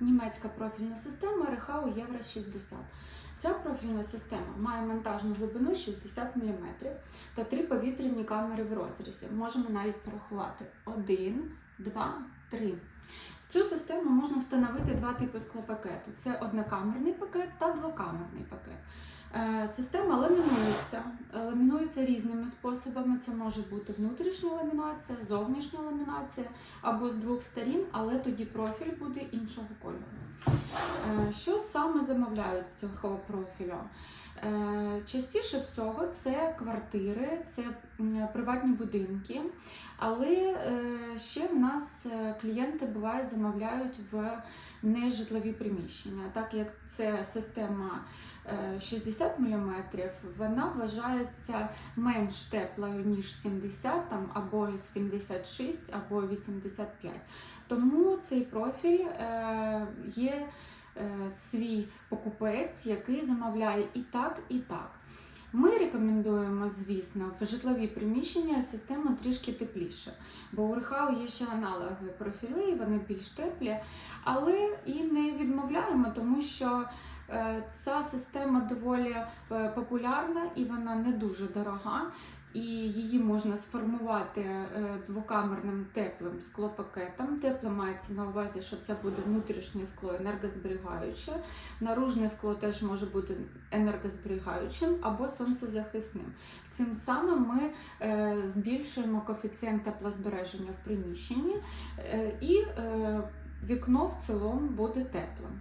німецька профільна система Рехау Євро 60. Ця профільна система має монтажну глибину 60 мм та три повітряні камери в розрізі. Можемо навіть порахувати: 1, 2, 3. Цю систему можна встановити два типи склопакету: це однокамерний пакет та двокамерний пакет. Е, Система ламінується, ламінується різними способами. Це може бути внутрішня ламінація, зовнішня ламінація або з двох сторін, але тоді профіль буде іншого кольору. Е, Що саме замовляють з цього профілю? Е, Частіше всього це квартири, це приватні будинки, але ще в нас клієнти буває замовляють в нежитлові приміщення, так як це система е, 60 мм, вона вважається менш теплою, ніж 70 там, або 76, або 85. Тому цей профіль е, є е, свій покупець, який замовляє і так, і так. Ми рекомендуємо, звісно, в житлові приміщення систему трішки тепліше, бо у Рехау є ще аналоги профілей, вони більш теплі, але і не відмовляємо, тому що ця система доволі е, популярна і вона не дуже дорога. І її можна сформувати е, двокамерним теплим склопакетом. Тепле мається на увазі, що це буде внутрішнє скло енергозберігаюче. Наружне скло теж може бути енергозберігаючим або сонцезахисним. Цим самим ми е, збільшуємо коефіцієнт теплозбереження в приміщенні, е, і е, вікно в цілому буде теплим.